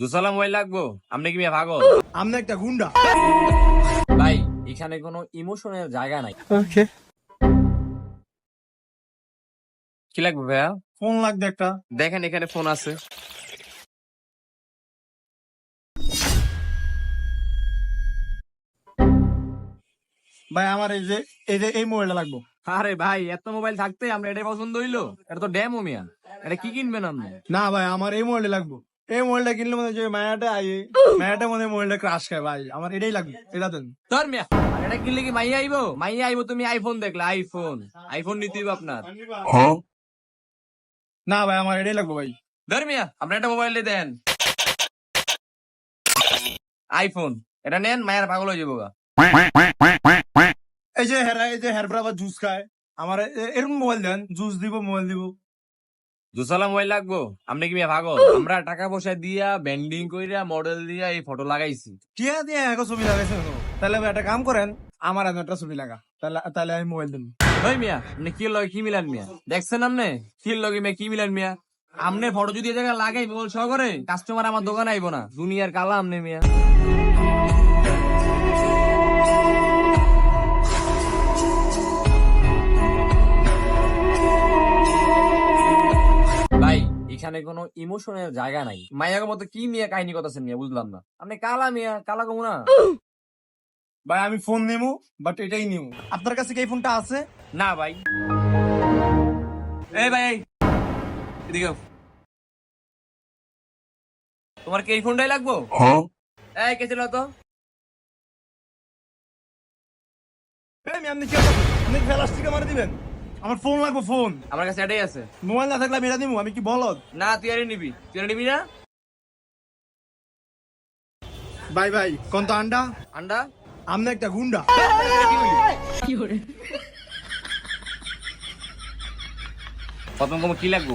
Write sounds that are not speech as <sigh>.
দুসালা mobile লাগবো? আপনি কি আমি একটা গুন্ডা। ভাই এখানে কোনো ইমোশনের জায়গা নাই। ওকে। কি লাগবে ভাইয়া? ফোন লাগবে একটা। দেখেন এখানে ফোন আছে। ভাই আমার এই যে এই যে এই মোবাইলটা লাগবে। আরে ভাই এত মোবাইল থাকতে আমরা এটাই পছন্দ হইল? এটা তো ড্যাম মিয়া। এটা কি কিনবেন আপনি? না ভাই আমার এই মোবাইলটা লাগবে। এই মোবাইলটা কিনলে মানে যে মায়াটা আই মায়াটা মানে মোবাইলটা ক্রাশ খায় ভাই। আমার এটাই লাগবে এটা দেন। তোর মিয়া এটা কিনলে কি মাইয়া আইবো? মাইয়া আইবো তুমি আইফোন দেখলে আইফোন আইফোন নিতে হইবো আপনার। না ভাই আমার এটাই লাগবে ভাই। ধর মিয়া আপনি একটা মোবাইল দিয়ে দেন। আইফোন এটা নেন মায়ের পাগল হয়ে যাব এই যে হেরা এই যে হের আবার জুস খায় আমার এরকম মোবাইল দেন জুস দিব মোবাইল দিব। দুসালা মোবাইল লাগবো? আপনি কি পাগল? আমরা টাকা পয়সা দিয়া ব্যান্ডিং কইরা মডেল দিয়া এই ফটো লাগাইছি। টিয়া দিয়ে এখন ছবি লাগাইছে তাহলে একটা কাম করেন আমার এমন একটা ছবি লাগা। তাহলে তাহলে আমি মোবাইল দিন ওই মিয়া আপনি কি লগে কি মিলান মিয়া? দেখছেন আপনি কি লগে মিয়া কি মিলান মিয়া? আমনে ফটো যদি এই জায়গায় লাগাই বল সহকারে কাস্টমার আমার দোকানে আইবো না। দুনিয়ার কালা আমনে মিয়া। এখানে কোনো ইমোশনের জায়গা নাই। মাইয়ার মতো কি মিয়া কাহিনী কথাছেন মিয়া বুঝলাম না। আপনি কালা মিয়া কালা কমু না। ভাই আমি ফোন নেব বাট এটাই নেব আপনার কাছে কি এই ফোনটা আছে? না ভাই। এই ভাই এদিকে তোমার কি এই ফোনটাই লাগবো? এই কে ছিল তো? এই আপনি কি? আপনি প্লাস্টিক আমার দিবেন আমার ফোন লাগবে ফোন আমার কাছে এটাই আছে। মোবাইল না থাকলে আমি এটা দিব আমি কি বলদ? না তুই আরে নিবি। তুই আরে নিবি না? বাই বাই কোন তো আন্ডা? আন্ডা? আপনি একটা গুন্ডা। <laughs> প্রথম তোমার কি লাগবো?